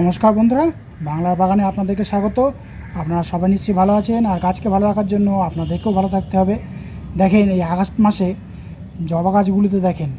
নমস্কার বন্ধুরা, বাংলার বাগানে আপনাদেরকে স্বাগত। আপনারা সবাই নিশ্চয়ই ভালো আছেন, আর গাছকে ভালো রাখার জন্য আপনাদেরকেও ভালো থাকতে হবে। দেখেন, এই আগস্ট মাসে জবা গাছগুলিতে দেখেন,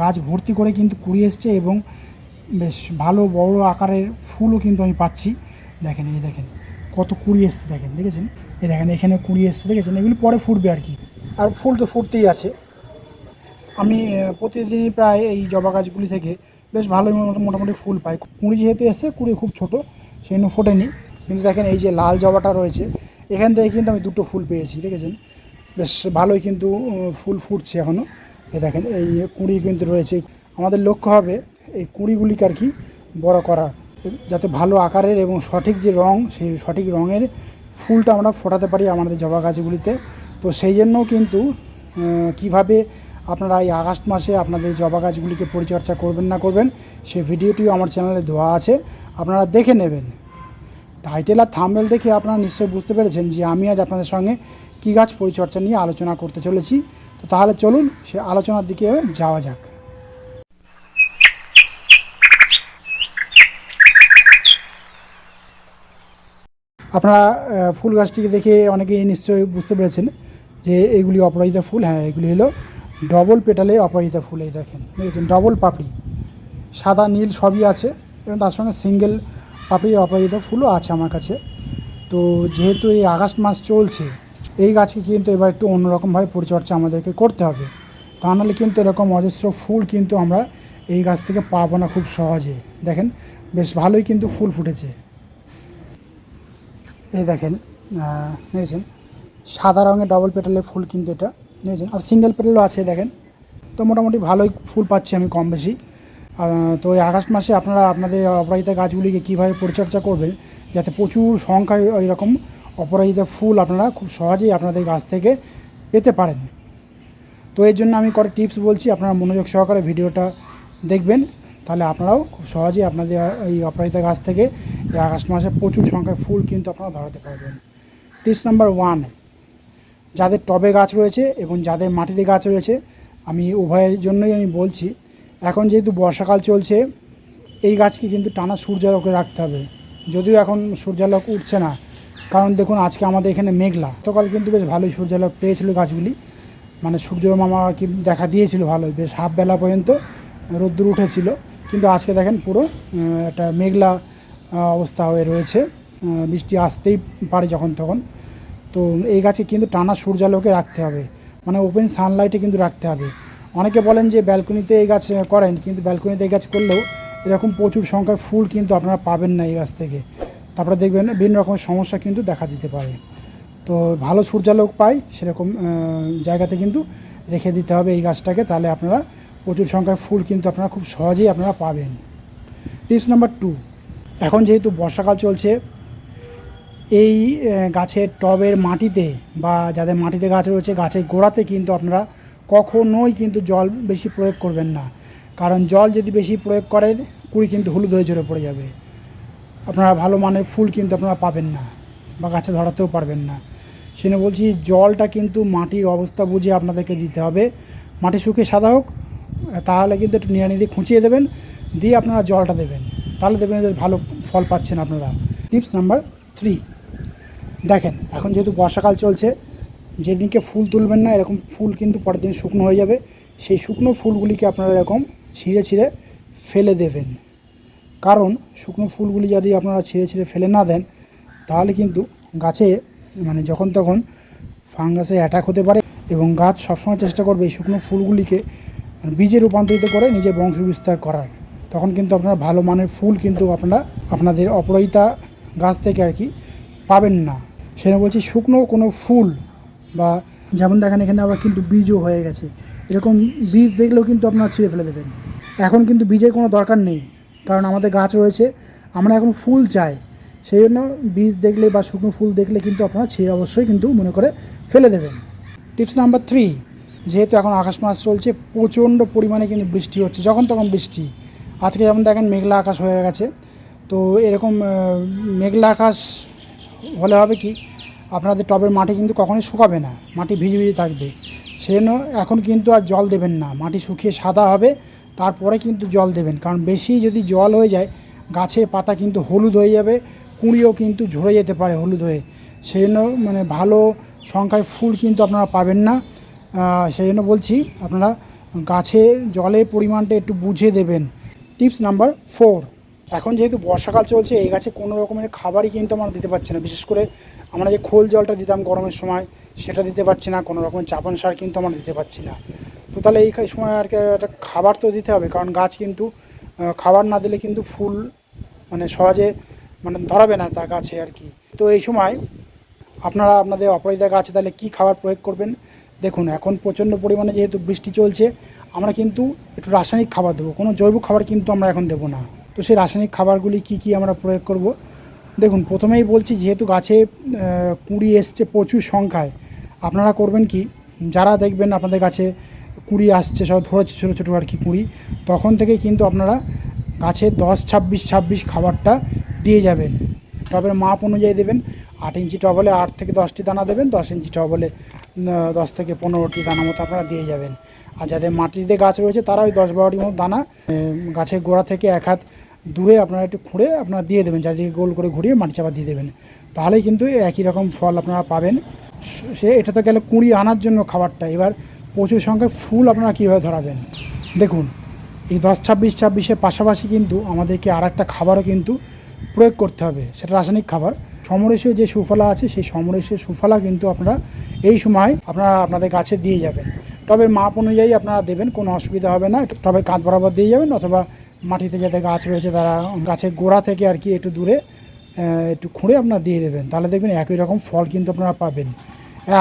গাছ ভর্তি করে কিন্তু কুড়ি এসছে এবং বেশ ভালো বড় আকারের ফুলও কিন্তু আমি পাচ্ছি। দেখেন, এই দেখেন, কত কুড়ি এসছে, দেখেন, দেখেছেন? এই দেখেন, এখানে কুড়ি এসছে, দেখেছেন? এগুলি পরে ফুটবে আর কি। আর ফুল তো ফুটতেই আছে। আমি প্রতিদিনই প্রায় এই জবা গাছগুলি থেকে বেশ ভালোই মোটামুটি ফুল পাই কুঁড়ি যেহেতু এসে কুঁড়ি খুব ছোট সেই জন্য ফোটেনি। কিন্তু দেখেন এই যে লাল জবাটা রয়েছে, এখান থেকে কিন্তু আমি দুটো ফুল পেয়েছি, দেখেছেন? বেশ ভালোই কিন্তু ফুল ফুটছে এখনও এই দেখেন, এই কুঁড়ি কিন্তু রয়েছে। আমাদের লক্ষ্য হবে এই কুঁড়িগুলিকে আর কি বড় করা, যাতে ভালো আকারের এবং সঠিক যে রং, সেই সঠিক রঙের ফুলটা আমরা ফোটাতে পারি আমাদের জবা গাছগুলিতে। তো সেই জন্যও কিন্তু কীভাবে আপনারা এই আগস্ট মাসে আপনাদের জবা গাছগুলিকে পরিচর্যা করবেন না করবেন, সে ভিডিওটিও আমার চ্যানেলে দেওয়া আছে, আপনারা দেখে নেবেন। টাইটেল আর থাম্বেল দেখে আপনারা নিশ্চয়ই বুঝতে পেরেছেন যে আমি আজ আপনাদের সঙ্গে কী গাছ পরিচর্যা নিয়ে আলোচনা করতে চলেছি। তো তাহলে চলুন, সে আলোচনার দিকে যাওয়া যাক। আপনারা ফুল গাছটিকে দেখে অনেকেই নিশ্চয়ই বুঝতে পেরেছেন যে এইগুলি অপরাজিতা ফুল হ্যাঁ এগুলি হলো ডবল পেটালে অপরাজিতা ফুল, এই দেখেন। দেখেছেন ডবল পাপড়ি। সাদা, নীল সবই আছে, এবং তার সঙ্গে সিঙ্গেল পাপড়ির অপরাজিতা ফুলও আছে আমার কাছে। তো যেহেতু এই আগস্ট মাস চলছে, এই গাছকে কিন্তু এবার একটু অন্যরকমভাবে পরিচর্যা আমাদেরকে করতে হবে। তা নাহলে কিন্তু এরকম অজস্র ফুল কিন্তু আমরা এই গাছ থেকে পাবো না খুব সহজে। দেখেন, বেশ ভালোই কিন্তু ফুল ফুটেছে। এই দেখেন নিয়েছেন সাদা রঙের ডবল পেটালের ফুল কিন্তু এটা নিয়েছেন আর সিঙ্গেল পেটালও আছে, দেখেন। তো মোটামুটি ভালোই ফুল পাচ্ছি আমি কম বেশি তো এই আগস্ট মাসে আপনারা আপনাদের অপরাজিতা গাছগুলিকে কীভাবে পরিচর্যা করবেন, যাতে প্রচুর সংখ্যায় এরকম অপরাজিতা ফুল আপনারা খুব সহজেই আপনাদের গাছ থেকে পেতে পারেন। তো এর জন্য আমি কটা টিপস বলছি, আপনারা মনোযোগ সহকারে ভিডিওটা দেখবেন। তাহলে আপনারাও খুব সহজেই আপনাদের এই অপরাজিতা গাছ থেকে এই আগস্ট মাসে প্রচুর সংখ্যায় ফুল কিন্তু আপনারা ধরাতে পারবেন। টিপস নাম্বার ওয়ান যাদের টবে গাছ রয়েছে এবং যাদের মাটিতে গাছ রয়েছে, আমি উভয়ের জন্যই আমি বলছি, এখন যেহেতু বর্ষাকাল চলছে, এই গাছকে কিন্তু টানা সূর্যালোকে রাখতে হবে। যদিও এখন সূর্যালোক উঠছে না, কারণ দেখুন আজকে আমাদের এখানে মেঘলা। গতকাল কিন্তু বেশ ভালোই সূর্যালোক পেয়েছিল গাছগুলি। মানে সূর্য মামা কি দেখা দিয়েছিল ভালোই, বেশ হাফ বেলা পর্যন্ত রোদ্দুর উঠেছিল। কিন্তু আজকে দেখেন পুরো একটা মেঘলা অবস্থা হয়ে রয়েছে। বৃষ্টি আসতেই পারে যখন তখন। তো এই গাছে কিন্তু টানা সূর্যালোকে রাখতে হবে। মানে ওপেন সানলাইটে কিন্তু রাখতে হবে। অনেকে বলেন যে ব্যালকনিতে এই গাছ করেন, কিন্তু ব্যালকনিতে এই গাছ করলেও এরকম প্রচুর সংখ্যায় ফুল কিন্তু আপনারা পাবেন না এই গাছ থেকে। তারপরে দেখবেন বিভিন্ন রকমের সমস্যা কিন্তু দেখা দিতে পারে। তো ভালো সূর্যালোক পাই, সেরকম জায়গাতে কিন্তু রেখে দিতে হবে এই গাছটাকে। তাহলে আপনারা প্রচুর সংখ্যায় ফুল কিন্তু আপনারা খুব সহজেই আপনারা পাবেন। টিপস নাম্বার টু এখন যেহেতু বর্ষাকাল চলছে এই গাছের টবের মাটিতে বা যাদের মাটিতে গাছ রয়েছে, গাছের গোড়াতে কিন্তু আপনারা কখনোই কিন্তু জল বেশি প্রয়োগ করবেন না। কারণ জল যদি বেশি প্রয়োগ করেন, কুড়ি কিন্তু হলুদ হয়ে ঝরে পড়ে যাবে। আপনারা ভালো মানের ফুল কিন্তু আপনারা পাবেন না বা গাছে ধরাতেও পারবেন না। সেজন্য বলছি, জলটা কিন্তু মাটির অবস্থা বুঝে আপনাদেরকে দিতে হবে। মাটি শুকিয়ে সাদা হোক, তাহলে কিন্তু একটু নিড়ানি দিয়ে খুঁচিয়ে দেবেন, দিয়ে আপনারা জলটা দেবেন। তাহলে দেবেন ভালো ফল পাচ্ছেন আপনারা। Tips number three. দেখেন, এখন যেহেতু বর্ষাকাল চলছে, যেদিনকে ফুল তুলবেন না, এরকম ফুল কিন্তু পরের দিন শুকনো হয়ে যাবে। সেই শুকনো ফুলগুলিকে আপনারা এরকম ছিঁড়ে ছিঁড়ে ফেলে দেবেন। কারণ শুকনো ফুলগুলি যদি আপনারা ছিঁড়ে ছিঁড়ে ফেলে না দেন, তাহলে কিন্তু গাছে মানে যখন তখন ফাঙ্গাসে অ্যাটাক হতে পারে এবং গাছ সবসময় চেষ্টা করবে এই শুকনো ফুলগুলিকে বীজে রূপান্তরিত করে নিজের বংশ বিস্তার করার। তখন কিন্তু আপনারা ভালো মানের ফুল কিন্তু আপনারা, আপনাদের অপরাজিতা গাছ থেকে আর কি পাবেন না। সেটা বলছি শুকনো কোনো ফুল বা যেমন দেখেন এখানে আবার কিন্তু বীজও হয়ে গেছে। এরকম বীজ দেখলেও কিন্তু আপনারা ছিঁড়ে ফেলে দেবেন। এখন কিন্তু বীজের কোনো দরকার নেই, কারণ আমাদের গাছ রয়েছে, আমরা এখন ফুল চাই। সেই জন্য বীজ দেখলে বা শুকনো ফুল দেখলে কিন্তু আপনারা ছিঁড়ে অবশ্যই কিন্তু মনে করে ফেলে দেবেন। টিপস নাম্বার থ্রি, যেহেতু এখন আকাশ মাস চলছে, প্রচণ্ড পরিমাণে কিন্তু বৃষ্টি হচ্ছে, যখন তখন বৃষ্টি। আজকে যেমন দেখেন মেঘলা আকাশ হয়ে গেছে, তো এরকম মেঘলা আকাশ হলে হবে কি আপনাদের টবের মাটি কিন্তু কখনোই শুকাবে না, মাটি ভিজে ভিজে থাকবে। সেজন্য এখন কিন্তু আর জল দেবেন না, মাটি শুকিয়ে সাদা হবে, তারপরে কিন্তু জল দেবেন। কারণ বেশি যদি জল হয়ে যায়, গাছের পাতা কিন্তু হলুদ হয়ে যাবে, কুঁড়িও কিন্তু ঝরে যেতে পারে হলুদ হয়ে। সেই জন্য মানে ভালো সংখ্যায় ফুল কিন্তু আপনারা পাবেন না। সেই জন্য বলছি, আপনারা গাছে জলের পরিমাণটা একটু বুঝে দেবেন। টিপস নাম্বার ফোর এখন যেহেতু বর্ষাকাল চলছে, এই গাছে কোনো রকমের খাবারই কিন্তু আমরা দিতে পারছি না। বিশেষ করে আমরা যে খোল জলটা দিতাম গরমের সময়, সেটা দিতে পারছি না, কোনো রকমের চাপান সার কিন্তু আমরা দিতে পারছি না। তো তাহলে এই সময় আর কি একটা খাবার তো দিতে হবে, কারণ গাছ কিন্তু খাবার না দিলে কিন্তু ফুল মানে সহজে মানে ধরাবে না তার গাছে আর কি। তো এই সময় আপনারা আপনাদের অপরাজিতা গাছে, তাহলে কী খাবার প্রয়োগ করবেন? দেখুন, এখন প্রচণ্ড পরিমাণে যেহেতু বৃষ্টি চলছে, আমরা কিন্তু একটু রাসায়নিক খাবার দেবো, কোনো জৈব খাবার কিন্তু আমরা এখন দেবো না। তো সেই রাসায়নিক খাবারগুলি কি কি আমরা প্রয়োগ করব? দেখুন, প্রথমেই বলছি যেহেতু গাছে কুঁড়ি এসছে প্রচুর সংখ্যায়, আপনারা করবেন কি? যারা দেখবেন আপনাদের গাছে কুড়ি আসছে, সব ধরেছে ছোটো ছোটো আর কি কুড়ি, তখন থেকে কিন্তু আপনারা গাছে দশ, ছাব্বিশ ছাব্বিশ খাবারটা দিয়ে যাবেন। টবের মাপ অনুযায়ী দেবেন, আট ইঞ্চি টব হলে আট থেকে দশটি দানা দেবেন, দশ ইঞ্চি টব হলে দশ থেকে পনেরোটি দানা মতো আপনারা দিয়ে যাবেন। আর যাদের মাটিতে গাছ রয়েছে, তারা ওই দশ বারোটির মতো দানা গাছের গোড়া থেকে এক হাত দূরে আপনারা একটু খুঁড়ে আপনারা দিয়ে দেবেন, চারিদিকে গোল করে ঘুরিয়ে মাটি চাপা দিয়ে দেবেন। তাহলেই কিন্তু একই রকম ফল আপনারা পাবেন। সে, এটা তো গেল কুড়ি আনার জন্য খাবারটা। এবার প্রচুর সংখ্যায় ফুল আপনারা কীভাবে ধরাবেন? দেখুন, এই দশ, ছাব্বিশ, ছাব্বিশের পাশাপাশি কিন্তু আমাদেরকে আর একটা খাবারও কিন্তু প্রয়োগ করতে হবে। সেটা রাসায়নিক খাবার। সমরেশীয় যে সুফলা আছে, সেই সমরেশীয় সুফলা কিন্তু আপনারা এই সময় আপনারা আপনাদের গাছে দিয়ে যাবেন। টবের মাপ অনুযায়ী আপনারা দেবেন, কোনো অসুবিধা হবে না। টবের কাঁধ বরাবর দিয়ে যাবেন অথবা মাটিতে যাতে গাছ রয়েছে তারা গাছের গোড়া থেকে আর কি একটু দূরে একটু খুঁড়ে আপনার দিয়ে দেবেন। তাহলে দেখবেন একই রকম ফল কিন্তু আপনারা পাবেন।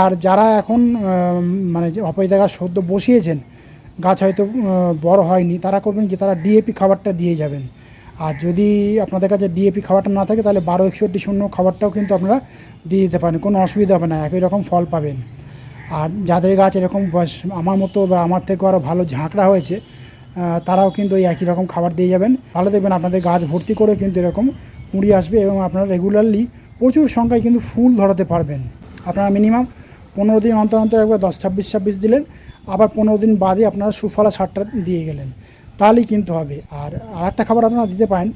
আর যারা এখন মানে যে অপরিতা গাছ সদ্য বসিয়েছেন, গাছ হয়তো বড় হয়নি, তারা করবেন কি? তারা ডিএপি খাবারটা দিয়ে যাবেন। আর যদি আপনাদের কাছে ডিএপি খাবারটা না থাকে, তাহলে বারো একষট্টি শূন্য খাবারটাও কিন্তু আপনারা দিয়ে দিতে পারেন। কোনো অসুবিধা হবে না, একই রকম ফল পাবেন। আর যাদের গাছ এরকম আমার মতো বা আমার থেকে আরও ভালো ঝাঁকড়া হয়েছে তারাও কিন্তু ওই একই রকম খাবার দিয়ে যাবেন। তাহলে দেখবেন আপনাদের গাছ ভর্তি করে কিন্তু এরকম কুঁড়ি আসবে এবং আপনারা রেগুলারলি প্রচুর সংখ্যায় কিন্তু ফুল ধরাতে পারবেন। আপনারা মিনিমাম পনেরো দিন অন্তর অন্তর একবার দশ, ছাব্বিশ ছাব্বিশ দিলেন, আবার পনেরো দিন বাদে আপনারা সুফলা সারটা দিয়ে গেলেন। তাহলেই কিন্তু হবে। আর আর একটা খাবার আপনারা দিতে পারেন,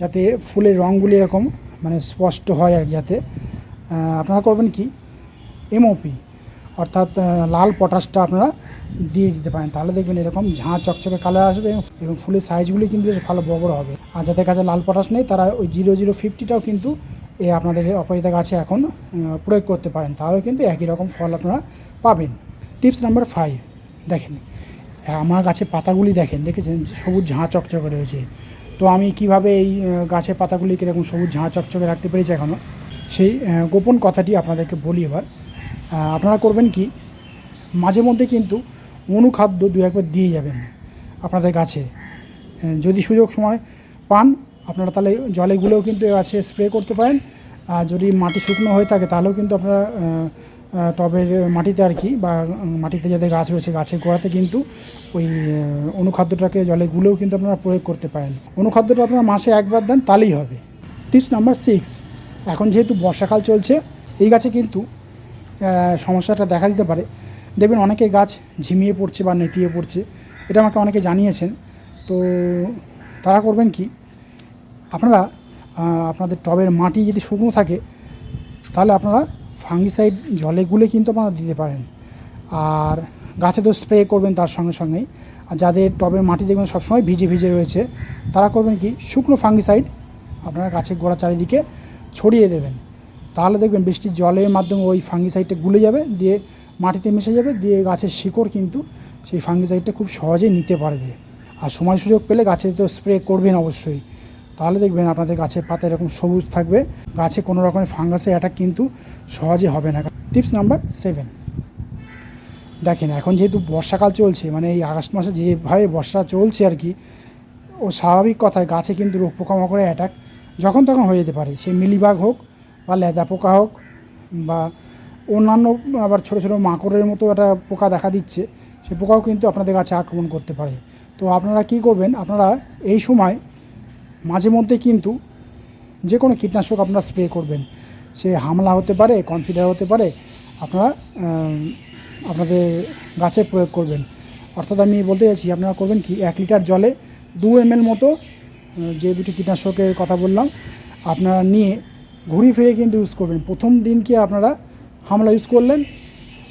যাতে ফুলের রঙগুলি এরকম মানে স্পষ্ট হয় আর যাতে আপনারা করবেন কি? এমওপি অর্থাৎ লাল পটাশটা আপনারা দিয়ে দিতে পারেন। তাহলে দেখবেন এরকম ঝাঁ চকচকে কালার আসবে এবং- ফুলের সাইজগুলি কিন্তু বেশ ভালো বড় হবে। আর যাদের কাছে লাল পটাশ নেই, তারা ওই জিরো জিরো ফিফটিটাও কিন্তু এ আপনাদের অপরিতা গাছে এখন প্রয়োগ করতে পারেন। তাহলে কিন্তু একই রকম ফল আপনারা পাবেন। টিপস নাম্বার ফাইভ দেখেন। আমার গাছের পাতাগুলি দেখেন, দেখেছেন? সবুজ ঝাঁ চকচকে রয়েছে। তো আমি কীভাবে এই গাছের পাতাগুলি কীরকম সবুজ ঝাঁ চকচকে রাখতে পেরেছি এখনও সেই গোপন কথাটি আপনাদেরকে বলি এবার। আপনারা করবেন কি? মাঝে মধ্যে কিন্তু অনুখাদ্য দু একবার দিয়ে যাবেন আপনাদের গাছে। যদি সুযোগ সময় পান, আপনারা তাহলে জলেগুলোও কিন্তু গাছে স্প্রে করতে পারেন। আর যদি মাটি শুকনো হয়ে থাকে, তাহলেও কিন্তু আপনারা টবের মাটিতে আর কি বা মাটিতে যাদের গাছ রয়েছে, গাছের গোড়াতে কিন্তু ওই অনুখাদ্যটাকে জলে গুলেও কিন্তু আপনারা প্রয়োগ করতে পারেন। অনুখাদ্যটা আপনারা মাসে একবার দেন, তাহলেই হবে। টিপস নাম্বার সিক্স এখন যেহেতু বর্ষাকাল চলছে, এই গাছে কিন্তু সমস্যাটা দেখা দিতে পারে। দেখবেন অনেকে গাছ ঝিমিয়ে পড়ছে বা নেতিয়ে পড়ছে, এটা আমাকে অনেকে জানিয়েছেন। তো তারা করবেন কি, আপনারা আপনাদের টবের মাটি যদি শুকনো থাকে, তাহলে আপনারা ফাঙ্গিসাইড জলে গুলে কিন্তু আপনারা দিতে পারেন। আর গাছে তো স্প্রে করবেন তার সঙ্গে সঙ্গেই। আর যাদের টবের মাটি দেখবেন সবসময় ভিজে ভিজে রয়েছে, তারা করবেন কি, শুকনো ফাঙ্গিসাইড আপনারা গাছের গোড়া চারিদিকে ছড়িয়ে দেবেন। তাহলে দেখবেন বৃষ্টির জলের মাধ্যমে ওই ফাঙ্গিসাইডটা গুলে যাবে, দিয়ে মাটিতে মিশে যাবে, দিয়ে গাছের শিকড় কিন্তু সেই ফাঙ্গিসাইডটা খুব সহজেই নিতে পারবে। আর সময় সুযোগ পেলে গাছে তো স্প্রে করবেন অবশ্যই। তাহলে দেখবেন আপনাদের গাছের পাতা এরকম সবুজ থাকবে, গাছে কোনো রকমের ফাঙ্গাসের অ্যাটাক কিন্তু সহজে হবে না। টিপস নাম্বার সেভেন দেখেন, এখন যেহেতু বর্ষাকাল চলছে মানে এই আগস্ট মাসে যেভাবে বর্ষা চলছে আর কি, ও স্বাভাবিক কথায় গাছে কিন্তু রোগ পোকামাকড়ের অ্যাটাক যখন তখন হয়ে যেতে পারে। সে মিলিবাগ হোক বা লেদা পোকা হোক বা অন্যান্য আবার ছোটো ছোটো মাকড়ের মতো একটা পোকা দেখা দিচ্ছে, সে পোকাও কিন্তু আপনাদের গাছে আক্রমণ করতে পারে। তো আপনারা কি করবেন, আপনারা এই সময় মাঝে মধ্যে কিন্তু যে কোনো কীটনাশক আপনারা স্প্রে করবেন। সে হামলা হতে পারে, কনফিডার হতে পারে, আপনারা আপনাদের গাছে প্রয়োগ করবেন। অর্থাৎ আমি বলতে চাইছি, আপনারা করবেন কি, এক লিটার জলে দু এম মতো যে দুটি কীটনাশকের কথা বললাম, আপনারা নিয়ে ঘুরিয়ে ফিরে কিন্তু ইউজ করবেন। প্রথম দিনকে আপনারা হামলা ইউজ করলেন?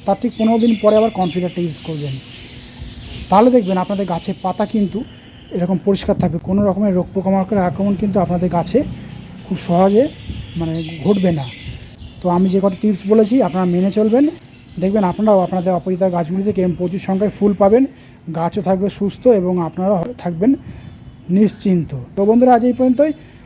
তার ঠিক পনেরো দিন পরে আবার কনফিডারটা ইউজ করবেন। তাহলে দেখবেন আপনাদের গাছের পাতা কিন্তু এরকম পরিষ্কার থাকবে। কোনো রকমের রোগ পোকামাকড়ের আক্রমণ কিন্তু আপনাদের গাছে খুব সহজে মানে ঘটবে না। তো আমি যে কটা টিপস বলেছি, আপনারা মেনে চলবেন। দেখবেন আপনারাও আপনাদের অপরিচিত গাছগুলি থেকে প্রচুর সংখ্যায় ফুল পাবেন। গাছও থাকবে সুস্থ এবং আপনারাও থাকবেন নিশ্চিন্ত। তো বন্ধুরা, আজ এই পর্যন্তই।